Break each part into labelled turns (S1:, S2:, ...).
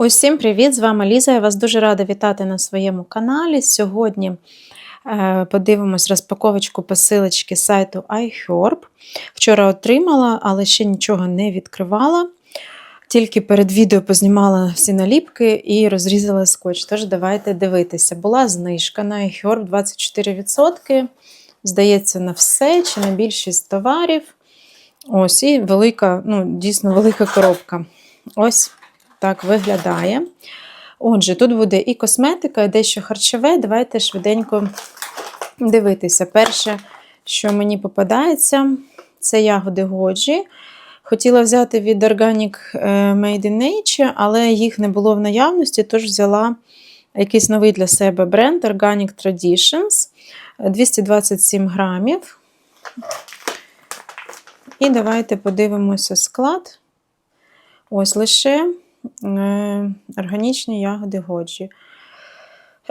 S1: Усім привіт! З вами Ліза. Я вас дуже рада вітати на своєму каналі. Сьогодні е, подивимось розпаковочку посилочки сайту iHerb. Вчора отримала, але ще нічого не відкривала. Тільки перед відео познімала всі наліпки і розрізала скотч. Тож давайте дивитися. Була знижка на iHerb 24%. Здається, на все чи на більшість товарів. Ось, і велика, ну, дійсно велика коробка. Ось так виглядає. Отже, тут буде і косметика, і дещо харчове. Давайте швиденько дивитися. Перше, що мені попадається, це ягоди Годжі. Хотіла взяти від Organic е, Made in Nature, але їх не було в наявності, тож взяла якийсь новий для себе бренд Organic Traditions 227 грамів. І давайте подивимося склад. Ось лише органічні ягоди годжі.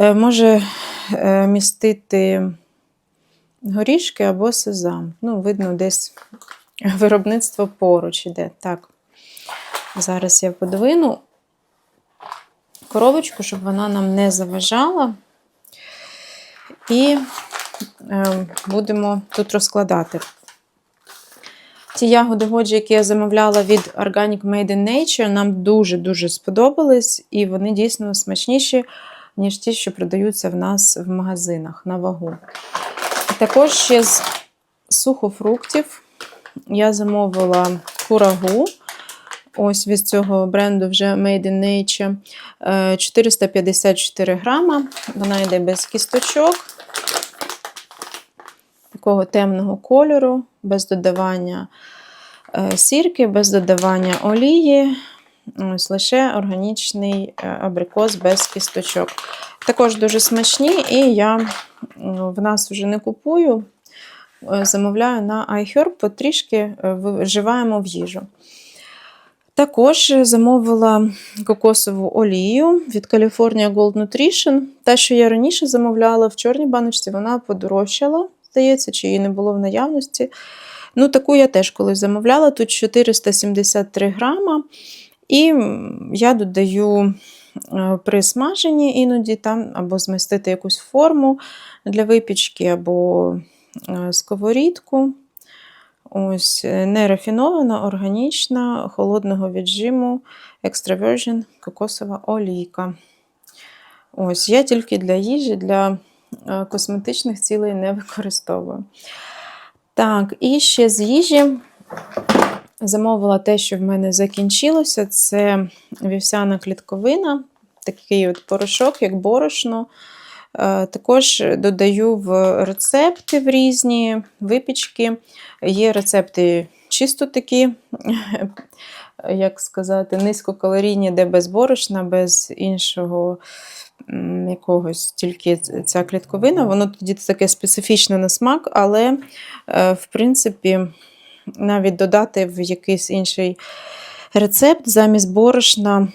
S1: Е, може е, містити горішки або сезам. Ну, видно, десь виробництво поруч іде. Так, зараз я подвину коробочку, щоб вона нам не заважала. І е, будемо тут розкладати. Ті ягоди годжі, які я замовляла від Organic Made in Nature, нам дуже-дуже сподобались, і вони дійсно смачніші, ніж ті, що продаються в нас в магазинах на вагу. Також ще з сухофруктів я замовила курагу. Ось від цього бренду вже Made in Nature 454 грама. Вона йде без кісточок, такого темного кольору, без додавання е, сірки, без додавання олії. Ось лише органічний е, абрикос без кісточок. Також дуже смачні, і я в нас вже не купую, е, замовляю на iHerb, потрішки вживаємо в їжу. Також замовила кокосову олію від California Gold Nutrition. Та, що я раніше замовляла в чорній баночці, вона подорожчала, здається, чи її не було в наявності. Ну, Таку я теж колись замовляла, тут 473 грама. І я додаю е, при смаженні іноді там або змістити якусь форму для випічки, або е, сковорідку. Ось е, нерафінована, органічна, холодного віджиму, Extra кокосова олійка. Ось, Я тільки для їжі, для косметичних цілей не використовую. Так, і ще з їжі замовила те, що в мене закінчилося: це вівсяна клітковина, такий от порошок, як борошно. Е, також додаю в рецепти в різні випічки. Є рецепти чисто такі, як сказати, низькокалорійні, де без борошна, без іншого якогось тільки ця клітковина. Воно тоді таке специфічне на смак, але, е, в принципі, навіть додати в якийсь інший рецепт замість борошна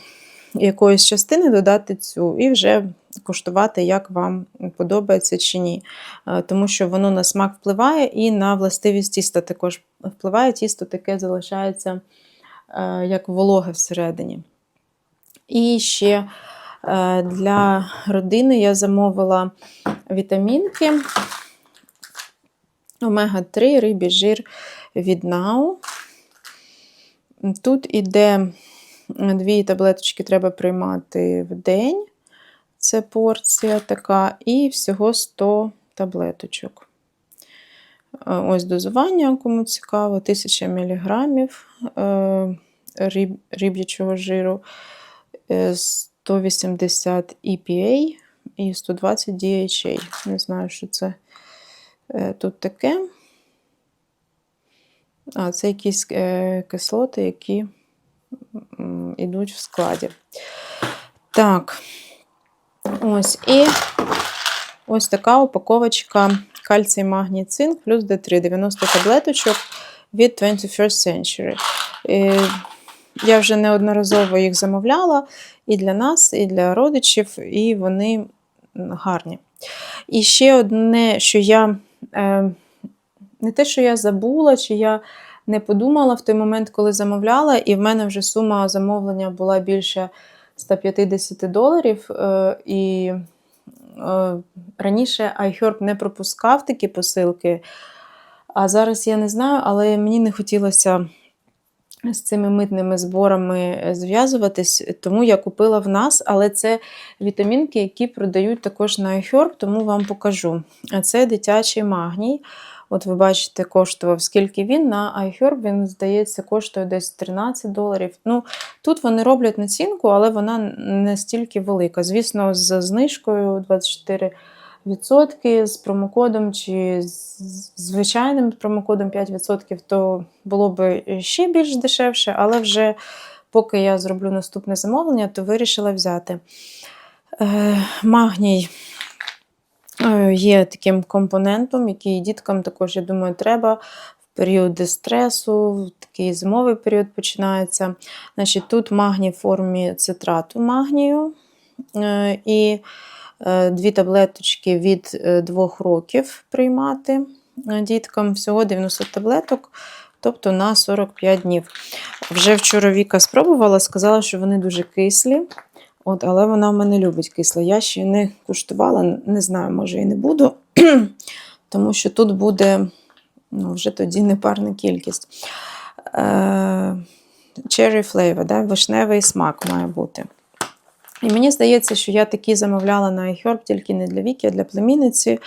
S1: якоїсь частини додати цю, і вже куштувати, як вам подобається чи ні. Е, тому що воно на смак впливає і на властивість тіста також впливає, тісто таке залишається як вологе всередині. І ще е, для родини я замовила вітамінки. Омега-3, рибі жир від Нау. Тут іде Дві таблеточки треба приймати в день. Це порція така, і всього 100 таблеточок. Е, ось дозування, кому цікаво, 1000 мг е, риб'ячого жиру, 180 е, EPA і 120 DHA. Не знаю, що це тут таке. А, це якісь кислоти, які ідуть в складі. Так, ось і ось така упаковочка кальцій, магній, цинк, плюс D3, 90 таблеточок від 21st Century. І я вже неодноразово їх замовляла і для нас, і для родичів, і вони гарні. І ще одне, що я е, не те, що я забула, чи я не подумала в той момент, коли замовляла, і в мене вже сума замовлення була більше 150 доларів. Е, І раніше iHerb не пропускав такі посилки. А зараз я не знаю, але мені не хотілося з цими митними зборами е, зв'язуватись, тому я купила в нас, але це вітамінки, які продають також на iHerb, тому вам покажу. Це дитячий магній. От ви бачите, коштував, скільки він на iHerb, він, здається, коштує десь 13 доларів. Ну, Тут вони роблять націнку, але вона не стільки велика. Звісно, з знижкою 24 відсотки з промокодом чи з звичайним промокодом 5%, то було б ще більш дешевше, але вже поки я зроблю наступне замовлення, то вирішила взяти. Е, Магній є таким компонентом, який діткам також, я думаю, треба. Періоди стресу, такий зимовий період починається. Значить, Тут магній в формі цитрату магнію. Е, і Е, дві таблеточки від 2 е, років приймати е, діткам. Всього 90 таблеток, тобто на 45 днів. Вже вчора Віка спробувала, сказала, що вони дуже кислі. От, Але вона в мене любить кисле. Я ще не куштувала, не знаю, може і не буду, тому що тут буде ну, вже тоді непарна кількість. Cherry flavor, да, вишневий смак має бути. І мені здається, що я такі замовляла на iHerb тільки не для Віки, а для племінниці.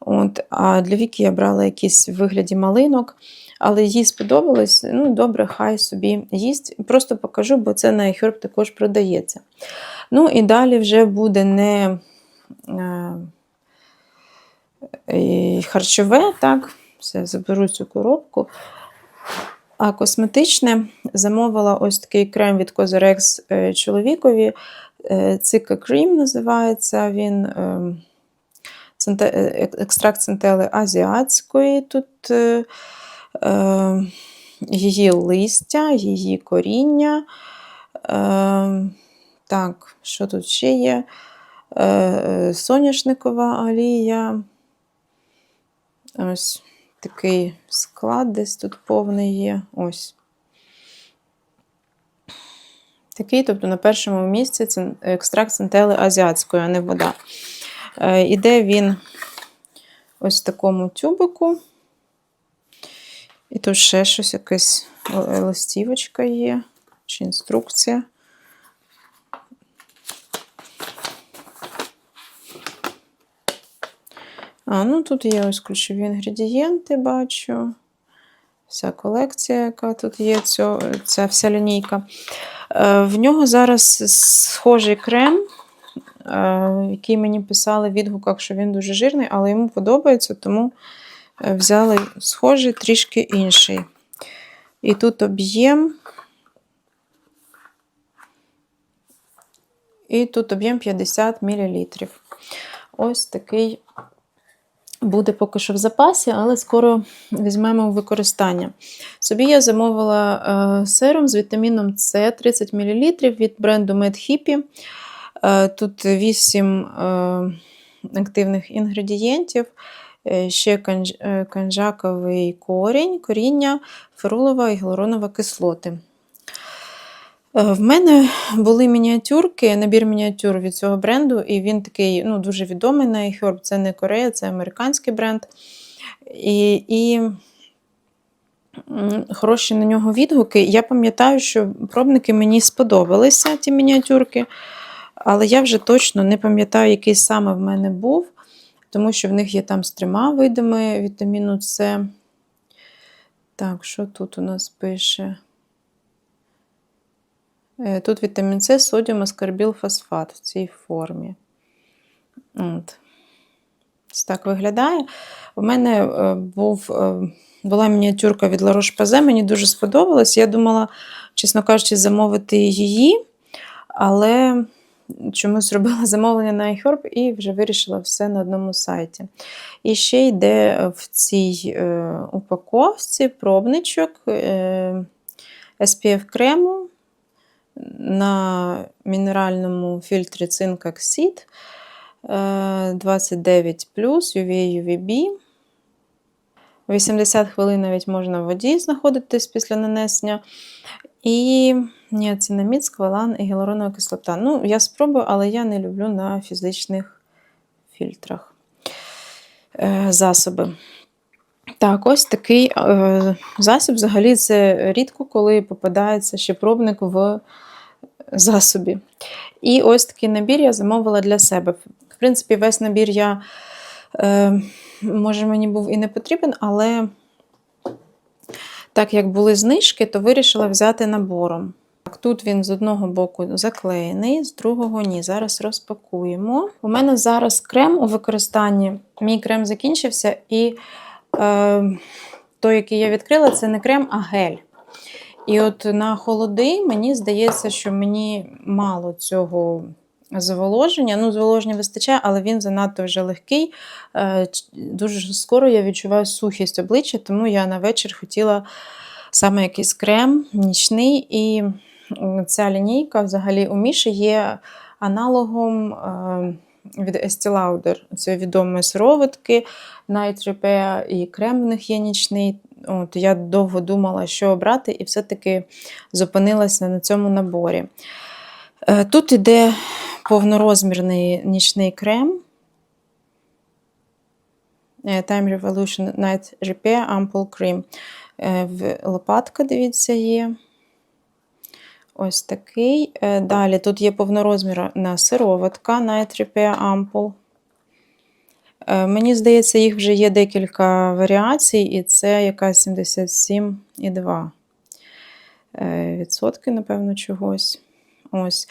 S1: От, А для Віки я брала якісь в вигляді малинок, але їй сподобалось. Ну, добре, хай собі їсть. Просто покажу, бо це на iHerb також продається. Ну і далі вже буде не е, харчове, так, все, заберу цю коробку. А косметичне замовила ось такий крем від Cosrx е, чоловікові. Цика Крім називається він е, екстракт центели азіатської. Тут е, її листя, її коріння. Ем, так, що тут ще є? Е, соняшникова олія. Ось такий склад десь тут повний є. Ось. Такий, тобто на першому місці це екстракт центели азіатської, а не вода. Е, іде він ось в такому тюбику. І тут ще щось, якась листівочка є, чи інструкція. А, ну тут є ось ключові інгредієнти, бачу. Вся колекція, яка тут є, ця, ця вся лінійка. Е, в нього зараз схожий крем, е, який мені писали в відгуках, що він дуже жирний, але йому подобається, тому е, взяли схожий, трішки інший. І тут об'єм. І тут об'єм 50 мл. Ось такий буде поки що в запасі, але скоро візьмемо в використання. Собі я замовила е, серум з вітаміном С 30 мл від бренду MedHippie. Е, тут 8 е, активних інгредієнтів. Е, ще канж, е, канжаковий корінь, коріння, ферулова і гіалуронова кислоти. Е, в мене були мініатюрки, набір мініатюр від цього бренду, і він такий ну, дуже відомий на iHerb. Це не Корея, це американський бренд. І і хороші на нього відгуки. Я пам'ятаю, що пробники мені сподобалися, ті мініатюрки, але я вже точно не пам'ятаю, який саме в мене був, тому що в них є там з трьома видами вітаміну С. Так, що тут у нас пише? Е, тут вітамін С, содіум, аскорбіл, фосфат в цій формі. От. Ось так виглядає. У мене е, був, е, була мініатюрка від La Roche-Posay, мені дуже сподобалась. Я думала, чесно кажучи, замовити її, але чомусь зробила замовлення на iHerb і вже вирішила все на одному сайті. І ще йде в цій упаковці пробничок SPF крему на мінеральному фільтрі цинк оксид 29 UV UVB. 80 хвилин навіть можна в воді знаходитись після нанесення. І ніацинамід, сквалан і гіалуронова кислота. Ну, я спробую, але я не люблю на фізичних фільтрах е, засоби. Так, ось такий е, засіб. Взагалі, це рідко, коли попадається ще пробник в засобі. І ось такий набір я замовила для себе. В принципі, весь набір я, е, може, мені був і не потрібен, але так як були знижки, то вирішила взяти набором. Тут він з одного боку заклеєний, з другого ні. Зараз розпакуємо. У мене зараз крем у використанні. Мій крем закінчився, і е, той, який я відкрила, це не крем, а гель. І от на холоди мені здається, що мені мало цього зволоження. Ну, зволоження вистачає, але він занадто вже легкий. Е, Дуже скоро я відчуваю сухість обличчя, тому я на вечір хотіла саме якийсь крем нічний. І ця лінійка взагалі у Міші є аналогом. е, Від Estee Lauder, це відомі сироватки, Night Repair і крем в них є нічний. От, Я довго думала, що обрати, і все-таки зупинилася на цьому наборі. Е, Тут іде повнорозмірний нічний крем. Е, Time Revolution Night Repair Ampoule Cream. Е, Лопатка, дивіться, є. Ось такий. Е, Далі тут є повнорозмірна сироватка Night Repair Ampoule. Е, Мені здається, їх вже є декілька варіацій, і це якась 77,2 е, відсотки, напевно, чогось. Ось.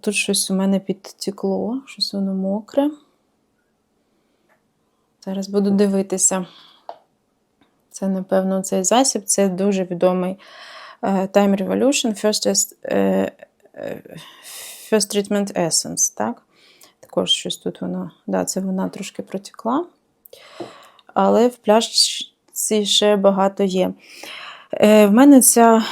S1: Тут щось у мене підтекло, щось воно мокре. Зараз буду дивитися. Це, напевно, цей засіб. Це дуже відомий е, Time Revolution First, е, е, First Treatment Essence. Так? Також щось тут воно. Да, це вона трошки протекла. Але в пляшці ще багато є. В мене ця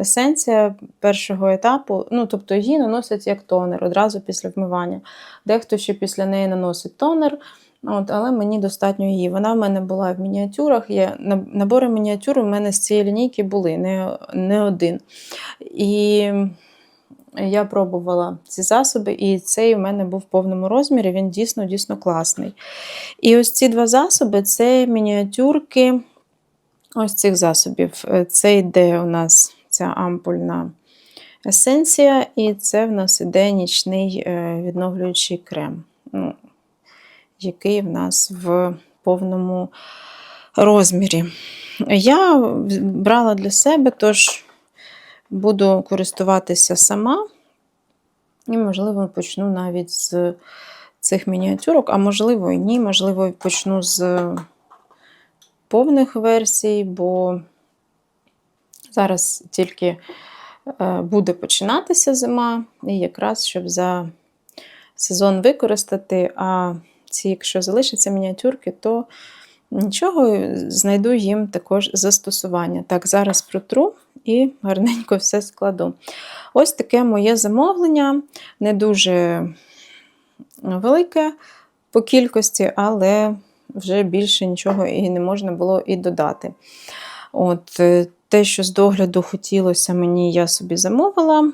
S1: есенція першого етапу, ну, тобто її наносять як тонер одразу після вмивання. Дехто ще після неї наносить тонер, от, але мені достатньо її. Вона в мене була в мініатюрах. Є, набори мініатюр у мене з цієї лінійки були, не, не один. І я пробувала ці засоби, і цей у мене був в повному розмірі, він дійсно дійсно класний. І ось ці два засоби це мініатюрки ось цих засобів. Це йде у нас ця ампульна есенція, і це в нас іде нічний е, відновлюючий крем, ну, який в нас в повному розмірі. Я брала для себе, тож буду користуватися сама. І, можливо, почну навіть з цих мініатюрок, а можливо, і ні, можливо, почну з повних версій, бо зараз тільки е, буде починатися зима, і якраз щоб за сезон використати, а ці, якщо залишаться мініатюрки, то нічого, знайду їм також застосування. Так, зараз протру і гарненько все складу. Ось таке моє замовлення, не дуже велике по кількості, але вже більше нічого і не можна було і додати. От, е, Те, що з догляду хотілося мені, я собі замовила,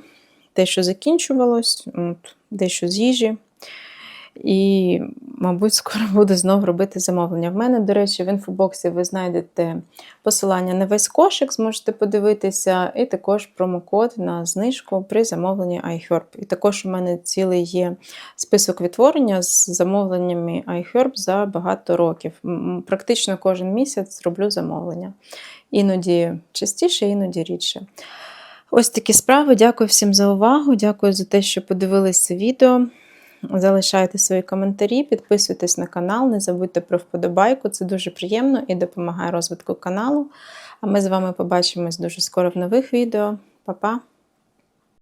S1: те, що закінчувалось, от, дещо з їжі. І, мабуть, скоро буду знову робити замовлення. В мене, до речі, в інфобоксі ви знайдете посилання на весь кошик, зможете подивитися, і також промокод на знижку при замовленні iHerb. І також у мене цілий є список відтворення з замовленнями iHerb за багато років. Практично кожен місяць роблю замовлення. Іноді частіше, іноді рідше. Ось такі справи. Дякую всім за увагу. Дякую за те, що подивилися відео. Залишайте свої коментарі, підписуйтесь на канал, не забудьте про вподобайку, це дуже приємно і допомагає розвитку каналу. А ми з вами побачимось дуже скоро в нових відео. Па-па!